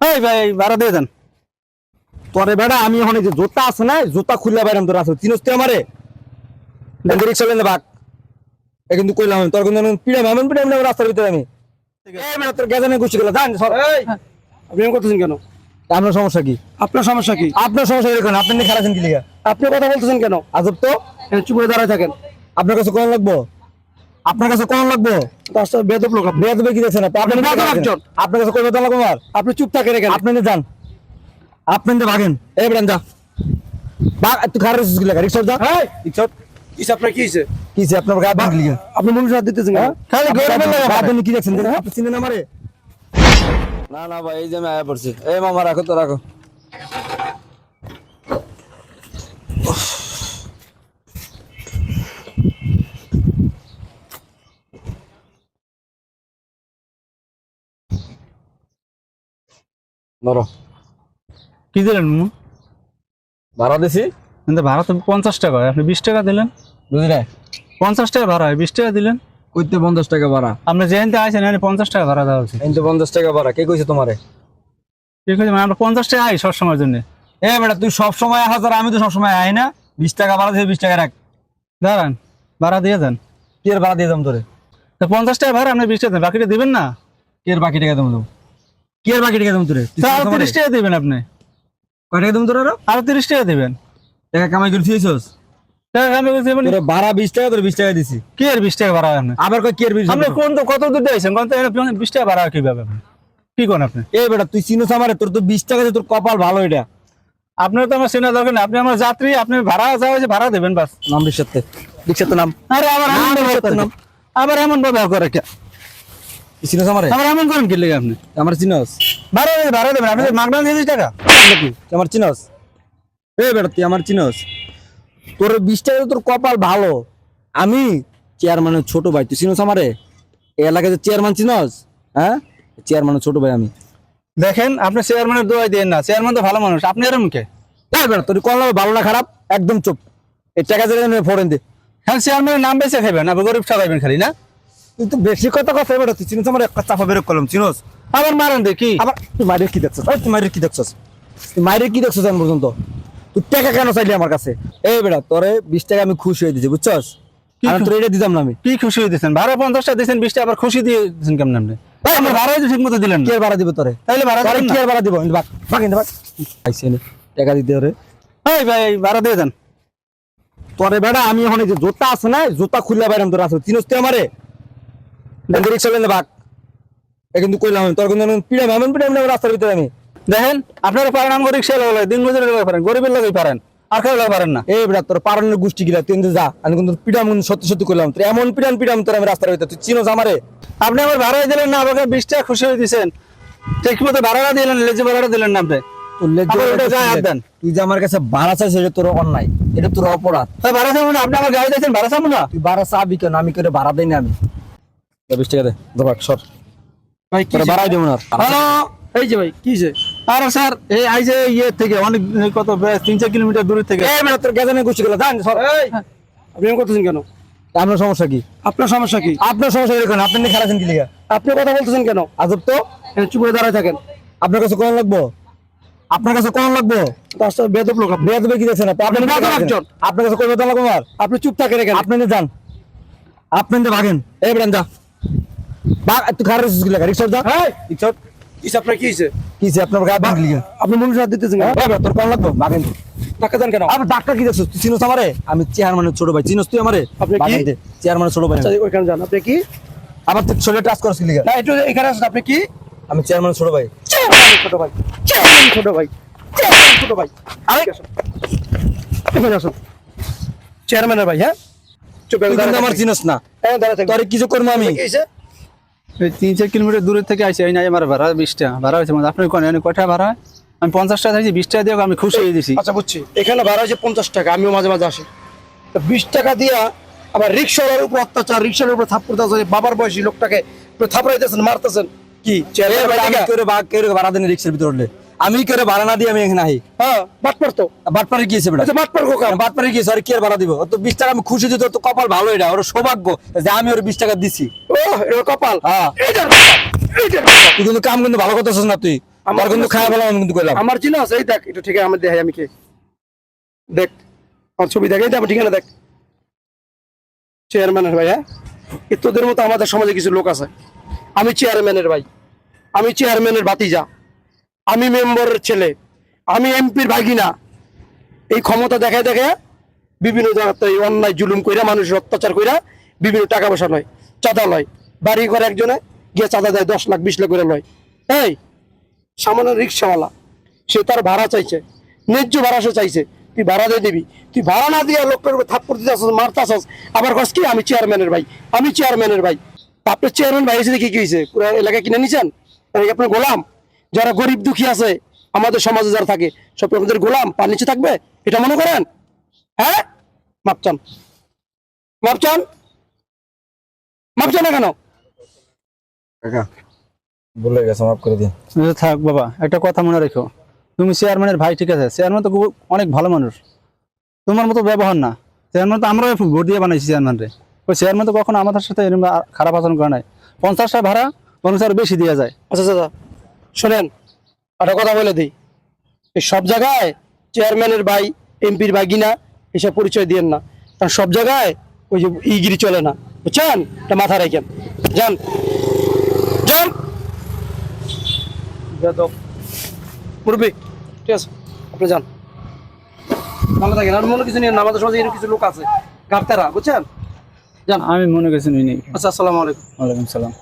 এই ভাই ভাড়া দিয়ে দেন। তোরে বেড়া আমি এখন যে জুতা আছে না জুতা খুললে বাইরাম তোর আছে। চিনস তুই আমারে রিক্সা লেন বাক এ কিন্তু কইলাম আমি, তোর কিন্তু পিড়াম এমন পিড়াম না রাস্তার ভিতরে আমি। এই মানে তোর গেজানে গুছি গেল। জান সর। আপনি এমন করতেছেন কেন? আপনার সমস্যা কি? আপনার সমস্যা কি? আপনার সমস্যা দেখুন আপনি খেলাছেন কি লিগা? আপনি কথা বলতেছেন কেন? আজব তো। এখানে চুপ করে দাঁড়ায় থাকেন। আপনার কাছে কোন লাগবো? আপনার কাছে কোন লাগবো? রাস্তা বেদব লোক। বেয়াদবে কি দেখছেন আপনি। আপনার কাছে কোন বেতন লাগবো আপনি চুপ থাকেন এখানে। আপনি যান। আপনি ভাগেন। এই বেড়ান যা। ভাগ তুই খারাপ রিক্সা লাগা রিক্সা যা। এই! রিক্সা কিস আপনার কি হয়েছে? কি যে আপনার গায়ে ভাগ লিগা আপনি মনুষ্য হাত দিতেছেন কেন? খালি আপনি গরিবের আপনার লাগা বাবা- আপনি কি দেখছেন? আপনি চিনেন আমারে? না না ভাই এই যে আমি আয়া পড়ছি। এই মামা রাখো তো রাখো। ধরো। কি দিলেন ভাড়া দিছি। কিন্তু ভাড়া তো পঞ্চাশ টাকা হয়। আপনি বিশ টাকা দিলেন। বুঝলে পঞ্চাশ টাকা ভাড়া হয়। বিশ টাকা দিলেন। কইতে পঞ্চাশ টাকা ভাড়া। আপনি যেহেতু আছেন এখানে পঞ্চাশ টাকা ভাড়া দেওয়া উচিত কিন্তু পঞ্চাশ টাকা ভাড়া। কে কইছে তোমারে? ঠিক আছে মানে আমরা পঞ্চাশ টাকা আই সবসময়ের জন্য। এ বেটা তুই সব সময় হাজার আমি তো সবসময় আই না। বিশ টাকা ভাড়া দিয়ে বিশ টাকা রাখ। দাঁড়ান ভাড়া দিয়ে দেন। কি ভাড়া দিয়ে দাম তোরে? তো পঞ্চাশ টাকা ভাড়া আপনি বিশ টাকা দেন। বাকিটা দিবেন না? কি বাকি টাকা দেবো কি এর বাকি টাকা দাম তোরে? আরও তিরিশ টাকা দিবেন আপনি। কয় টাকা দাম তোর আরও? আরও তিরিশ টাকা দিবেন। টাকা কামাই করে থিয়েছস টাকা আমি বলছি, এমনি- তোর বিশ টাকা তোর বিশ টাকা দিছি। কি আর বিশ টাকা ভাড়া আপনি? আবার কয় কি এর বিশ আপনি কোন তো কত দূর দিয়েছেন কোন তো বিশ টাকা ভাড়া কীভাবে আপনি? কি করেন আপনি? এ বেটা তুই চিনোস আমারে তোর তো বিশ টাকা তোর কপাল ভালো এটা। আপনার তো আমার চেনা দরকার আপনি আমার যাত্রী আপনি ভাড়া যাওয়া হয়েছে ভাড়া দেবেন বাস। নাম রিক্সাতে রিক্সাতে নাম। আরে আবার। আবার এমন ব্যবহার করে চিনোস আমারে? আবার এমন করেন কি লেগে আপনি? আমার চিনোস। ভাড়া দেবেন আপনি মাগনা দিয়েছিস টাকা। আমার চিনোস? এ বেটা তুই আমার চিনোস? তোর বিশ টাকা তোর কপাল ভালো। আমি চেয়ারম্যানের ছোট ভাই তুই চিনোস আমারে? এই এলাকাতে চেয়ারম্যান চিনোস? হ্যাঁ? চেয়ারম্যানের ছোট ভাই আমি। দেখেন আপনি চেয়ারম্যানের দোয়াই দেন না। চেয়ারম্যান তো ভালো মানুষ। আপনি এরম কে? বেটা তোর কল ভালো না খারাপ? একদম চুপ। এই টাকা দিয়ে ফোরেন দে। হ্যাঁ চেয়ারম্যানের নাম বেঁচে খাবেন আপনি গরিব ঠকাইবেন খালি না? তুই তো বেশি কথা কথা বেটা তুই চিনোস আমার একটা চাপা বেরো কলম চিনোস? আবার মারেন দেখি। আবার তুই মায়ের কি দেখছস? ওই তুই মায়ের কি দেখছস? তুই মায়ের কি দেখছস এখন পর্যন্ত? তুই টাকা কেন চাইলি আমার কাছে? এই বেটা তোরে বিশ টাকা আমি খুশি হয়ে দিছি বুঝছস? আর তোর এটা দিতাম না আমি। কি খুশি হয়ে দিচ্ছেন ভাড়া পঞ্চাশ টাকা দিচ্ছেন বিশটা আবার খুশি দিয়ে দিচ্ছেন কেমন আপনি? আমার ভাড়াই তো ঠিক মতো দিলেন কি ভাড়া দিব তোরে? তাইলে ভাড়া কি আর ভাড়া দিব? বাক টাকা দিতে রে এই ভাই ভাড়া দিয়ে দেন। তোরে বেটা আমি এখন এই যে জুতা আছে না জুতা খুললে বাইরাম তোর আছে চিনোস তুই আমারে? রিক্সা লেন এ কিন্তু কইলাম আমি তোর কিন্তু পিড়াম এমন পিড়াম না রাস্তার ভিতরে আমি। দেখেন আপনারা পারেন আমার রিক্সা লাগে দিন মজুরি লাগে পারেন গরিবের লাগে পারেন আর কেউ লাগে পারেন না। এই বেটা তোর পারানোর গোষ্ঠী গিলা তুই যা আমি কিন্তু পিড়াম সত্যি সত্যি করলাম তোর এমন পিড়াম পিড়াম তোর আমি রাস্তার ভিতরে তুই চিনোস আমারে। আপনি আমার ভাড়াই দিলেন না আমাকে বিশ টাকা খুশি হয়ে দিচ্ছেন ঠিক মতো ভাড়াটা দিলেন লেজে ভাড়াটা দিলেন না আপনি। তুই যে আমার কাছে ভাড়া চাইছিস এটা তোর অন্যায় এটা তোর অপরাধ। তাই ভাড়া চাবো না আপনি আমার গাড়ি দিয়েছেন ভাড়া চাবো না। তুই ভাড়া চাবি কেন? আমি করে ভাড়া দেই না আমি। বিশ টাকা দে দবাক সর। ভাই কি তোরা দেবো না। হ্যালো এই যে ভাই কি হয়েছে আরে স্যার এই আই যে ইয়ে থেকে অনেক কত তিন চার কিলোমিটার দূর থেকে। এই মানে তোর গেজানে গুছি গেল জান সর। এই আপনি করতেছেন কেন? আপনার সমস্যা কি? আপনার সমস্যা কি? আপনার সমস্যা কি আপনি খেলাছেন কি লিগা? আপনি কথা বলতেছেন কেন? আজব তো। চুপ করে দাঁড়ায় থাকেন। আপনার কাছে কোন লাগবো? আপনার কাছে কোন লাগবো? বেদব লোক আপনি। কি দেখছেন আপনি? একজন। আপনার কাছে কোন বেতন লাগবো আমার? আপনি চুপ থাকেন এখানে। আপনি যান। আপনি ভাগেন। এই বেড়ান যা। তুই খারাপ রিক্সা লাগা রিক্সা যা এই! রিক্সা আপনার কি হয়েছে কি যে আপনার গায়ে ভাগ লিগা আপনি মনুষ্য হাত দিতেছেন কেন? এই বেটা, তোর কোন লাগবো? ভাগেন টাকা দেন কেন? আবার ডাক্তার কি দেখছিস? তুই চিনোস আমারে? আমি চেয়ারম্যানের ছোট ভাই। চিনোস তুই আমারে? আপনি কি? ছোট ভাই আমি। আচ্ছা, ওইখানে যান। আপনি কি? আবার তুই শরীরে টাচ করছিস লিগা না একটু এখানে আসেন। আপনি কি? আমি চেয়ারম্যানের ছোট ভাই। ছোট ভাই। ছোট ভাই। ছোট ভাই। আরে! এখানে আসুন। চেয়ারম্যানের ভাই হ্যাঁ? চুপ আমার চিনোস না। হ্যাঁ দাঁড়া কিছু করব আমি? তিন চার কিলোমিটার দূরের থেকে আসি এই নাই আমার ভাড়া বিশটা ভাড়া হয়েছে মানে আপনি কোন কটা ভাড়া? হয়? আমি পঞ্চাশ টাকা দিয়েছি বিশ টাকা দিয়ে আমি খুশি হয়ে দিছি আচ্ছা বুঝছি। এখানে ভাড়া হয়েছে পঞ্চাশ টাকা আমিও মাঝে মাঝে আসি। তো বিশ টাকা দিয়া আবার রিক্সাওয়ালার উপর অত্যাচার রিক্সার উপর থাপ দিতেছেন বাবার বয়সী লোকটাকে থাপড়াইতেছেন মারতেছেন। কি? ভাড়া দেন রিক্সার ভিতরে আমি কি করে ভাড়া না দিয়ে আমি এখানে আহি? হ্যাঁ বাটপার তো। বাটপারে বেটা আচ্ছা বাটপার বাটপারে কি আছে? আরে কি আর ভাড়া দিব? তো বিশ টাকা আমি খুশি দিতে তো কপাল ভালো এটা ওর সৌভাগ্য যে আমি ওর বিশ টাকা দিছি। কপাল? হ্যাঁ। তুই কিন্তু কাম কিন্তু ভালো করতেছিস না তুই। আমার কিন্তু খাওয়া বললাম আমি কিন্তু কইলাম। আমার চিনা আছে এই দেখ একটু ঠিক আমার দেখাই আমি কে? দেখ আমার ছবি দেখ এই দেখ ঠিকানা দেখ। চেয়ারম্যানের ভাই হ্যাঁ? তোদের মতো আমাদের সমাজে কিছু লোক আছে। আমি চেয়ারম্যানের ভাই। আমি চেয়ারম্যানের ভাতিজা। আমি মেম্বারের ছেলে, আমি এমপির ভাগিনা। এই ক্ষমতা দেখায় দেখে বিভিন্ন জায়গাতে অন্যায় জুলুম কইরা, মানুষের অত্যাচার কইরা বিভিন্ন টাকা পয়সা নয় চাঁদা লয়। বাড়ি ঘর একজনে গিয়ে চাঁদা দেয়, দশ লাখ, বিশ লাখ করে লয়। এই, সামান্য রিক্সাওয়ালা, সে তার ভাড়া চাইছে, ন্যায্য ভাড়া সে চাইছে। তুই ভাড়া দিয়ে দিবি, তুই ভাড়া না দিয়ে উপর থাপ্পড় দিতে আসছ মারতে আসছ আবার কস কি, আমি চেয়ারম্যানের ভাই, আমি চেয়ারম্যানের ভাই। তা আপনার চেয়ারম্যান ভাই এসে দেখি কি হয়েছে পুরো এলাকায় কিনে নিছেন? আপনার গোলাম? যারা গরিব দুঃখী আছে আমাদের সমাজে যারা থাকে সব আমাদের গোলাম পার নিচে থাকবে? এটা মনে করেন? হ্যাঁ? মাপচান মাপচান মাপচান না কেন? গেছে মাফ করে দিন। আচ্ছা, থাক বাবা একটা কথা মনে রেখো। তুমি চেয়ারম্যানের ভাই ঠিক আছে? চেয়ারম্যান তো খুব- অনেক ভালো মানুষ। তোমার মতো ব্যবহার না। চেয়ারম্যান তো আমরাও ভোট দিয়ে বানাইছি চেয়ারম্যানরে ওই চেয়ারম্যান তো কখনো আমাদের সাথে খারাপ আচরণ করে নাই। পঞ্চাশটা ভাড়া পঞ্চাশ আরও বেশি দেওয়া যায়। আচ্ছা আচ্ছা। শোনেন একটা কথা বলে দিই। এই সব জায়গায় চেয়ারম্যানের ভাই এমপির ভাই কিনা এসব পরিচয় দিয়েন না। কারণ সব জায়গায় ওই যে ইগিরি চলে না। বুঝছেন? এটা মাথা রাখেন। যান। যান। মুরব্বী ঠিক আছে আপনি যান। ভালো থাকেন। আর মনে কিছু নিয়ে না আমাদের সমাজে এরকম কিছু লোক আছে গাপ্তারা বুঝছেন? যান। আমি মনে করছি নুই নেই। আচ্ছা আসসালামু আলাইকুম। ওয়ালাইকুম সালাম।